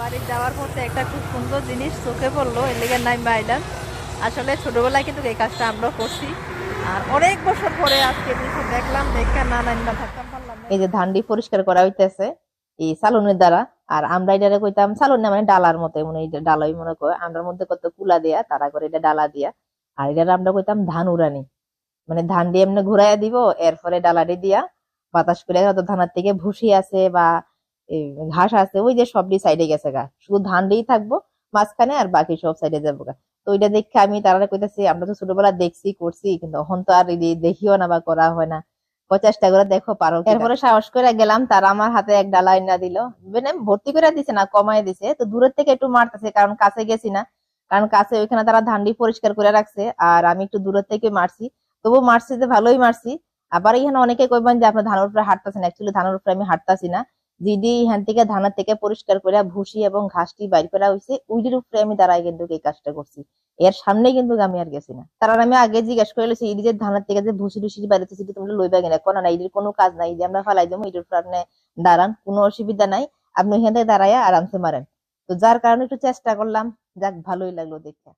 বাড়ি যাওয়ার পথে একটা খুব সুন্দর জিনিস চোখে পড়ল, এর লেগে নাই মাইলাম আসলে ছোটবেলায় কিন্তু এই কাজটা আমরা করছি। আর অনেক বছর পরে আজকে দেখলাম, দেখে না নাই না থাকতাম পারলাম এই যে ধানটি পরিষ্কার করা হইতেছে, এই সালুনের দ্বারা, আর আমরা এটারে কইতাম সালুন না মানে ডালার মতো মনে এটা ডালাই মনে করে। আমরার মধ্যে কত কুলা দিয়া, তারা করে এটা ডালা দিয়া। আর এটা আমরা কইতাম ধান উড়ানি। মানে ধান দিয়ে এমনি ঘুরাইয়া দিব, এরপরে ডালাটি দিয়া বাতাস করে হয়তো ধানের থেকে ভুসি আছে বা ঘাস আছে, ওই যে সবটি সাইডে গেছে গা। শুধু ধান দিয়েই থাকব, মাঝখানে আর বাকি সব সাইডে যাব গা। তো ওইটা দেখে আমি তারা কইতাছি, আমরা তো ছোটবেলা দেখছি, করছি, কিন্তু এখন তো আর দেখিও না বা করা হয় না। ও চেষ্টা করে দেখো, পারো। এরপরে সাহস করে গেলাম, তারা আমার হাতে এক ডালা না দিল। মানে ভর্তি করে দিছে না, কমায় দিছে। তো দূরের থেকে একটু মারতেছে, কারণ কাছে গেছি না। কারণ কাছে ওইখানে তারা ধানডি পরিষ্কার করে রাখছে, আর আমি একটু দূরের থেকে মারছি। তবু মারছি যে ভালোই মারছি। আবার এখানে অনেকে কইবেন যে, আপনার ধানের উপরে হাঁটতেছেন অ্যাকচুয়ালি ধানের উপরে আমি হাঁটতাছি না। জিডি এখান থেকে ধানের থেকে পরিষ্কার করে ভুসি এবং ঘাসটি বাইর করা হয়েছে উইডির উপরে আমি দাঁড়াই কিন্তু এই কাজটা করছি। এর সামনে কিন্তু আমি আর গেছি না। তারা আমি আগে জিজ্ঞেস করে লেছি ইডি যে ধানের থেকে যে ভুসি টুসি বাইরেছে সেটা তোমরা লইবা কিনা? কোন না ইডির কোনো কাজ নাই যে আমরা ফালাই দেবো, ইডির উপর আপনি দাঁড়ান, কোনো অসুবিধা নাই, আপনি এখান থেকে দাঁড়াইয়া আরামসে মারেন। তো যার কারণে একটু চেষ্টা করলাম, যাক ভালোই লাগল দেখে।